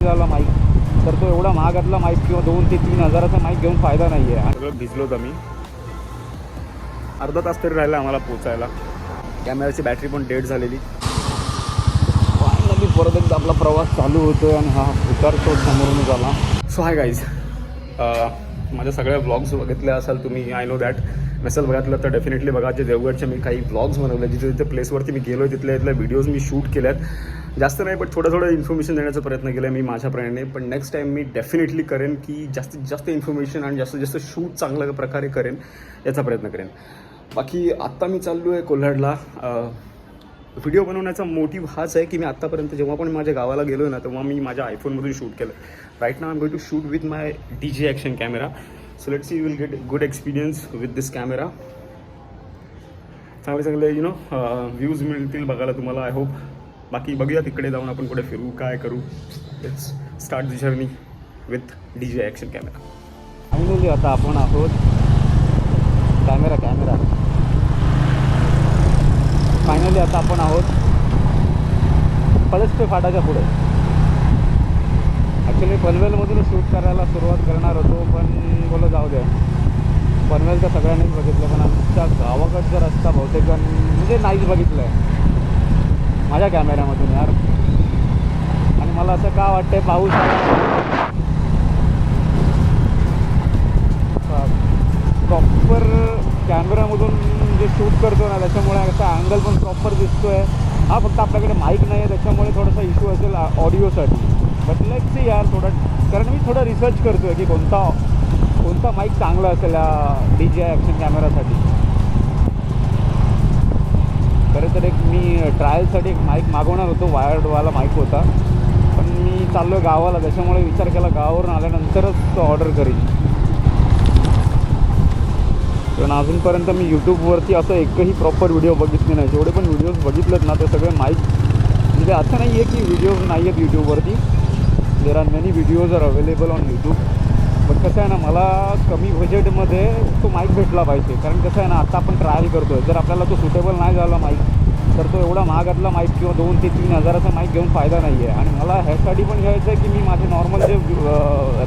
झाला माईक तर तो एवढा महागातला माईक किंवा दोन ते तीन हजाराचा माईक घेऊन फायदा नाही आहे सगळं भिजलो होतं मी. अर्धा तास तरी राहिला आम्हाला पोचायला. कॅमेराची बॅटरी पण डेड झालेली. फायनली परत एकदा आपला प्रवास चालू होतोय आणि हा उतार तो समोरून झाला. सो हाय गाईज माझ्या सगळ्या व्लॉग्स बघितले असाल तुम्ही आय नो दॅट नसेल बघितलं तर डेफिनेटली बघा जे देवगडचे मी काही ब्लॉग्स बनवले जिथे जिथे प्लेसवरती मी गेलो तिथल्या इथल्या व्हिडिओज मी शूट केल्यात. जास्त नाही पण थोडं थोडं इन्फॉर्मेशन देण्याचा प्रयत्न केला मी माझ्या प्रमाणे पण नेक्स्ट टाईम मी डेफिनेटली करेन की जास्तीत जास्त इन्फॉर्मेशन आणि जास्तीत जास्त शूट चांगल्या प्रकारे करेन याचा प्रयत्न करेन. बाकी आत्ता मी चाललो आहे कोल्हाडला व्हिडिओ बनवण्याचा मोटिव्ह हाच आहे की मी आत्तापर्यंत जेव्हा पण माझ्या गावाला गेलो ना तेव्हा मी माझ्या आयफोनमधून शूट केलं राईट ना I going to shoot with my D J action camera so see you will get good experience with this camera चांगले चांगले यु नो व्ह्यूज मिळतील बघायला तुम्हाला आय होप बाकी बघूया तिकडे जाऊन आपण कुठे फिरू काय करू. Let's start the journey with D J action camera finally आता आपण आहोत. कॅमेरा कॅमेरा फायनली आता आपण आहोत. पलसपे फाटाच्या पुढे. ॲक्च्युली पनवेलमधूनच शूट करायला सुरुवात करणार होतो पण बोलो जाऊ द्या पनवेल तर सगळ्यांनीच बघितलं पण आमच्या गावाकडचा रस्ता बहुतेक म्हणजे नाहीच बघितलं आहे माझ्या कॅमेऱ्यामधून यार. आणि मला असं का वाटतंय पाऊस प्रॉपर कॅमेऱ्यामधून जे शूट करतो ना त्याच्यामुळे असा अँगल पण प्रॉपर दिसतो आहे हा फक्त आपल्याकडे माईक नाही आहे त्याच्यामुळे थोडासा इश्यू असेल ऑडिओसाठी बट लेट सी यार थोडं कारण मी थोडं रिसर्च करतो आहे की कोणता कोणता माईक चांगला असेल या डी जे ॲक्शन कॅमेरासाठी खरं तर एक मी ट्रायलसाठी एक माईक मागवणार होतो वायर्डवाला माईक होता. पण मी चाललो आहे गावाला त्याच्यामुळे विचार केला गावावरून आल्यानंतरच तो ऑर्डर करीन. कारण अजूनपर्यंत मी यूट्यूबवरती असं एकही प्रॉपर व्हिडिओ बघितले नाही. जेवढे पण व्हिडिओज बघितलेत ना ते सगळे माईक म्हणजे असं नाही आहे की व्हिडिओ नाही आहेत यूट्यूबवरती there are many videos are available on YouTube पण कसं आहे ना मला कमी बजेटमध्ये तो माईक भेटला पाहिजे. कारण कसं आहे ना आता आपण ट्रायल करतो आहे जर आपल्याला तो सुटेबल नाही झाला माईक तर तो एवढा महागातला माईक किंवा दोन ते तीन हजाराचा माईक घेऊन फायदा नाही आहे आणि मला ह्यासाठी पण घ्यायचं आहे की मी माझे नॉर्मल जे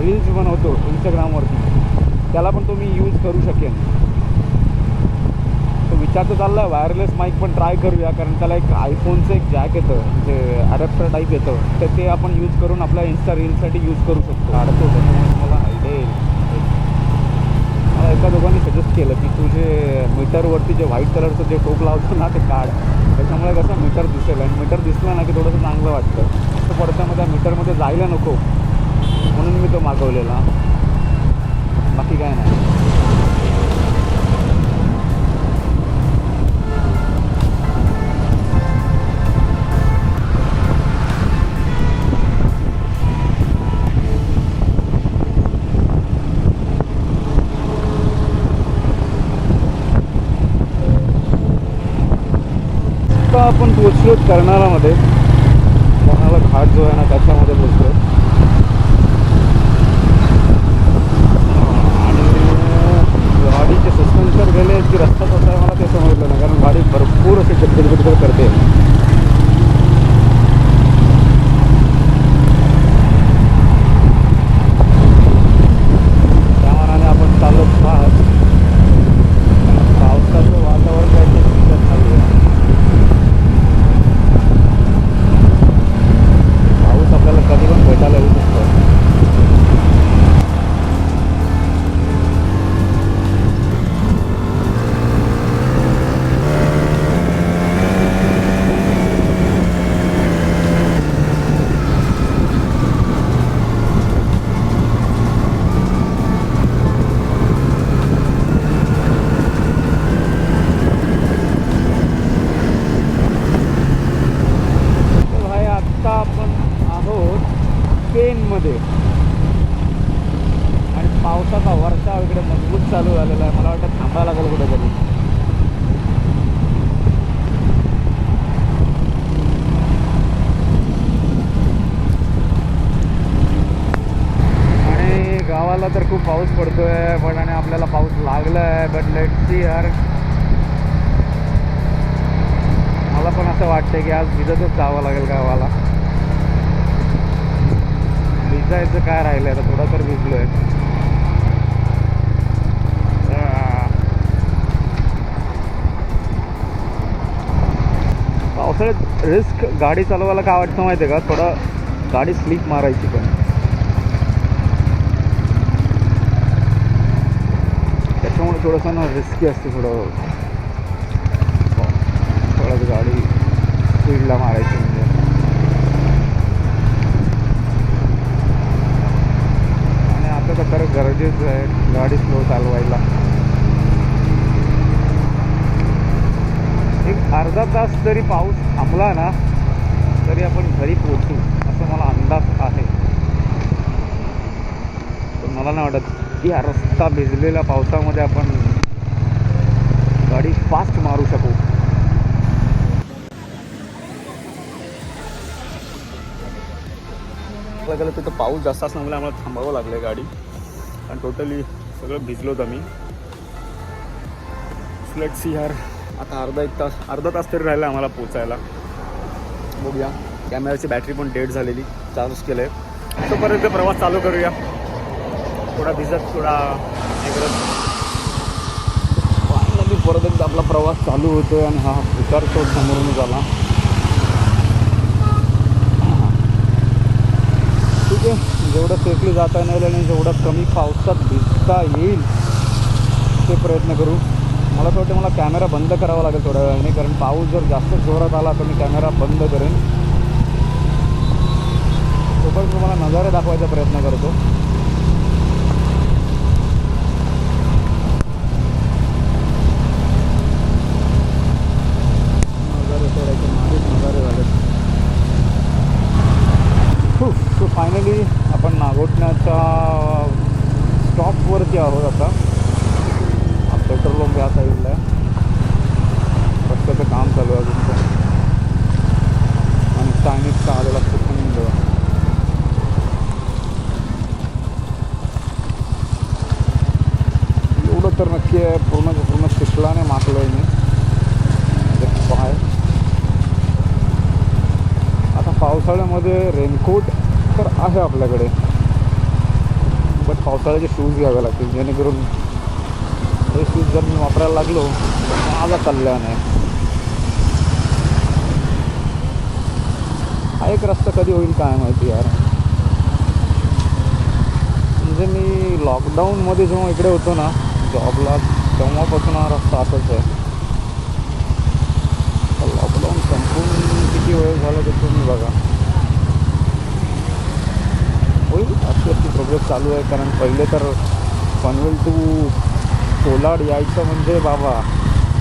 रील्स बनवतो इंस्टाग्रामवरती त्याला पण तो मी यूज करू शकेन. त्याचं चाललं आहे वायरलेस माईक पण ट्राय करूया कारण त्याला एक आयफोनचं एक जॅक येतं म्हणजे अडॅप्टर टाईप येतं तर ते आपण यूज करून आपल्या इन्स्टा रीलसाठी यूज करू शकतो. काढतो त्याच्यामुळे मला आयडिया येईल. मला एका दोघांनी सजेस्ट केलं की तू जे मीटरवरती जे व्हाईट कलरचं जे टोप लावतो ना ते काढ. त्याच्यामुळे कसं मीटर दिसेल आणि मीटर दिसलं ना की थोडंसं चांगलं वाटतं. तर पडत्यामध्ये त्या मीटरमध्ये जायला नको. म्हणून मी तो मागवलेला. बाकी काय नाही. आपण पोचलो कर्नाळामध्ये कर्नाळा घाट जो आहे ना त्याच्यामध्ये पोचलो आणि गाडीचे सस्पेन्सर गेले की रस्ता कसा आहे मला ते समजलं नाही कारण गाडी भरपूर अशी गडगड गडगड करते त्या मानाने आपण चालत आहात पावसाचं वातावरण काहीतरी दिसत नाही आहे पाऊस आपल्याला कधी पण भेटायला येऊ शकतो तर भाई आत्ता आपण आहोत पेनमध्ये आणि पावसाचा वर्षा इकडे मजबूत चालू झालेला आहे मला वाटतं थांबायला लागेल कुठेतरी आणि गावाला तर खूप पाऊस पडतोय पण आणि आपल्याला पाऊस लागला आहे होती यार. मला पण असं वाटतंय की आज भिजतच जावं लागेल गावाला. भिजायचं काय राहिलं आता? थोडा तर भिजलो आहे पावसाळ्यात रिस्क गाडी चालवायला काय वाटतं माहिती आहे का? थोडं गाडी स्लिप मारायची पण त्याच्यामुळे थोडंसं ना रिस्की असते थोडं. थोडं गाडी स्पीडला मारायची म्हणजे. आणि आता तर खरं गरजेचं आहे गाडी स्लो चालवायला. एक अर्धा तास जरी पाऊस थांबला ना तरी आपण घरी पोहोचू असं मला अंदाज आहे. मला नाही वाटत की हा रस्ता भिजलेल्या पावसामध्ये आपण गाडी फास्ट मारू शकू. गेलं तिथं पाऊस जास्त असल्यामुळे आम्हाला थांबावं लागलं गाडी. आणि टोटली सगळं भिजलोत आम्ही. लेट सी यार. आता अर्धा एक तास अर्धा तास तरी राहिला आम्हाला पोचायला. बघूया. कॅमेराची बॅटरी पण डेट झालेली. चार्ज केलं आहे तोपर्यंत प्रवास चालू करूया. थोडा भिजत थोडा हे करत. फायनली परत एकदा आपला प्रवास चालू होतो आणि हा विचार तो समोरून झाला. ठीक आहे जेवढं सेफली जाता येईल आणि जेवढं कमी पावसात भिजता येईल ते प्रयत्न करू. मला असं वाटतं मला कॅमेरा बंद करावा लागेल थोड्या वेळाने कारण पाऊस जर जास्त जोरात आला तर मी कॅमेरा बंद करेन. तोपर्यंत तुम्हाला नजारे दाखवायचा प्रयत्न करतो नजारे सोडायचे माझेच नजारे झाले सो फायनली आपण नागोठण्याच्या स्टॉपवरती आहोत आता. पेट्रोल पंप या साईडला आहे. रस्त्याचं काम चालू आहे अजून आणि चायनीजचा आलेला सुखंड एवढं तर नक्की आहे पूर्णच्या पूर्ण शिकलाने माकलो आहे मी. पाहाय पाय. आता पावसाळ्यामध्ये रेनकोट तर आहे आपल्याकडे. बट पावसाळ्याचे शूज घ्यावे लागतील जेणेकरून हे शूज जर मी वापरायला लागलो तर माझा कल्याण आहे. हा एक रस्ता कधी होईल काय माहिती यार. म्हणजे मी लॉकडाऊनमध्ये जेव्हा इकडे होतो ना जॉबला तेव्हापासून हा रस्ता असाच आहे. लॉकडाऊन संपून किती वेळ झाला ते तुम्ही बघा. होईल. अशी अशी प्रोग्रेस चालू आहे. कारण पहिले तर पनवेल टू कोलाड यायचं म्हणजे बाबा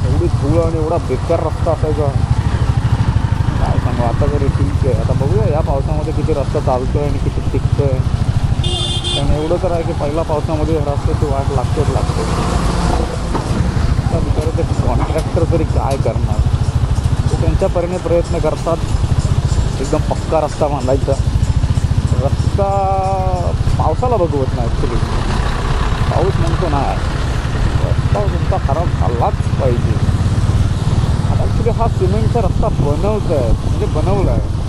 एवढी धूळ आणि एवढा बेकार रस्ता असायचा. काय सांगू आता तरी ठीक आहे. आता बघूया या पावसामध्ये किती रस्ता चालतो आहे आणि किती टिकतोय. कारण एवढं तर आहे की पहिल्या पावसामध्ये रस्त्याची वाट लागतेच लागते. आता बिचारे ते कॉन्ट्रॅक्टर तरी काय करणार? ते त्यांच्या परीने प्रयत्न करतात. एकदम पक्का रस्ता बांधायचा. का पावसाला बघवत नाही ॲक्च्युली पाऊस म्हणतो ना. रस्ता तुमचा खराब झालाच पाहिजे. आता ॲक्च्युली हा सिमेंटचा रस्ता बनवत आहे म्हणजे बनवला आहे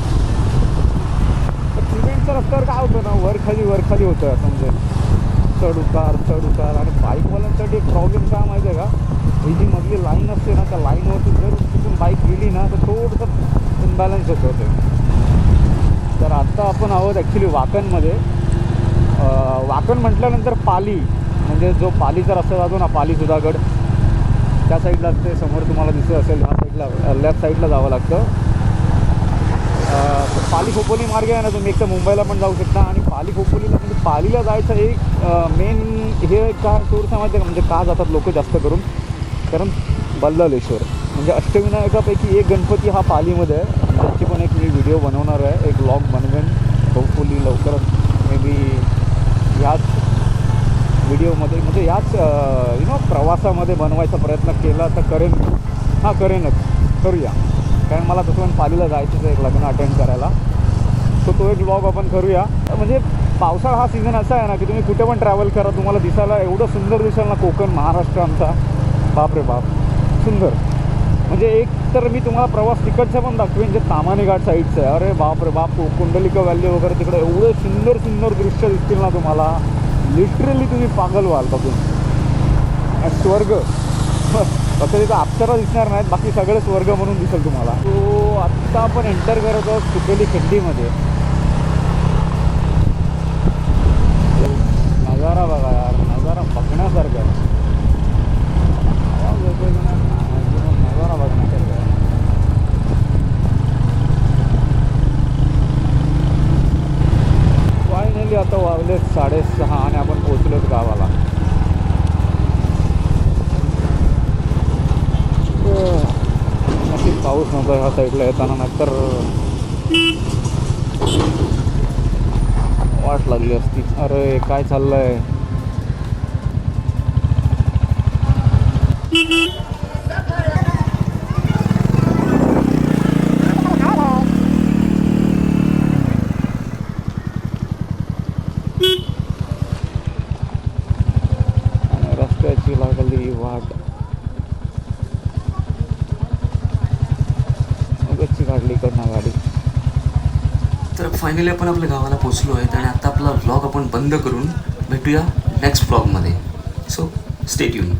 तर सिमेंटच्या रस्त्यावर काय होतं ना वरखाली वरखाली होतं आहे म्हणजे चढ उतार चढ उतार आणि बाईकवाल्यांसाठी एक प्रॉब्लेम काय माहिती आहे का? ही जी मधली लाईन असते ना त्या लाईनवरती जर तिथून बाईक गेली ना तर थोडंसं इम्बॅलन्स होतं. ते तर आत्ता आपण आहोत ॲक्च्युली वाकणमध्ये. वाकण म्हटल्यानंतर पाली म्हणजे जो पालीचा रस्ता जातो ना पाली सुधागड त्या साईडला ते समोर तुम्हाला दिसत असेल ह्या साईडला लेफ्ट साईडला जावं लागतं. पाली खोपोली मार्ग आहे ना तुम्ही एक तर मुंबईला पण जाऊ शकता. आणि पाली खोपोलीला म्हणजे पालीला जायचं एक मेन हे का सोर्स आहे माहिती का? म्हणजे का जातात लोक जास्त करून? कारण बल्लालेश्वर म्हणजे अष्टविनायकापैकी एक गणपती हा पालीमध्ये आहे. त्याची पण एक मी व्हिडिओ बनवणार आहे एक ब्लॉग बनवेन. होपफुली लवकरच मे बी ह्याच व्हिडिओमध्ये म्हणजे याच यु नो प्रवासामध्ये बनवायचा प्रयत्न केला तर करेन हां करेनच. करूया. कारण मला तसं पण पालीला जायचंच आहे एक लग्न अटेंड करायला. सो तो एक ब्लॉग आपण करूया. म्हणजे पावसाळा हा सीझन असा आहे ना की तुम्ही कुठे पण ट्रॅव्हल करा तुम्हाला दिसायला एवढं सुंदर दिसेल ना कोकण महाराष्ट्र आमचा. बाप रे बाप. सुंदर. म्हणजे एक तर मी तुम्हाला प्रवास तिकडचा पण दाखवेन जे तामाने घाट साईडचं आहे. अरे बाप रे बाप कुंडलिका व्हॅली वगैरे तिकडे एवढे सुंदर सुंदर दृश्य दिसतील ना तुम्हाला. लिटरली तुम्ही पागल व्हाल बघून. स्वर्ग. फक्त तिथं अप्सरा दिसणार नाहीत बाकी सगळे स्वर्ग म्हणून दिसेल तुम्हाला. तो आत्ता आपण एंटर करत आहोत सुकेली खड्डीमध्ये नजारा बघा यार नजारा बघण्यासारखा आहे आवाज येतोय की नाही? नाही, नजारा बघण्यासारखा आहे फायनली आता वाजलेत साडेसहा आणि आपण पोचलोत गावाला नक्कीच ह्या साईडला येताना नाहीतर वाट लागली असती. अरे काय चाललंय? आणि रस्त्याची लागली वाट मगची काढली कडनं गाडी तर फायनली आपण आपल्या गावाला पोचलो आहेत आणि आता आपला व्लॉग आपण बंद करून भेटूया नेक्स्ट ब्लॉगमध्ये सो स्टेट येऊन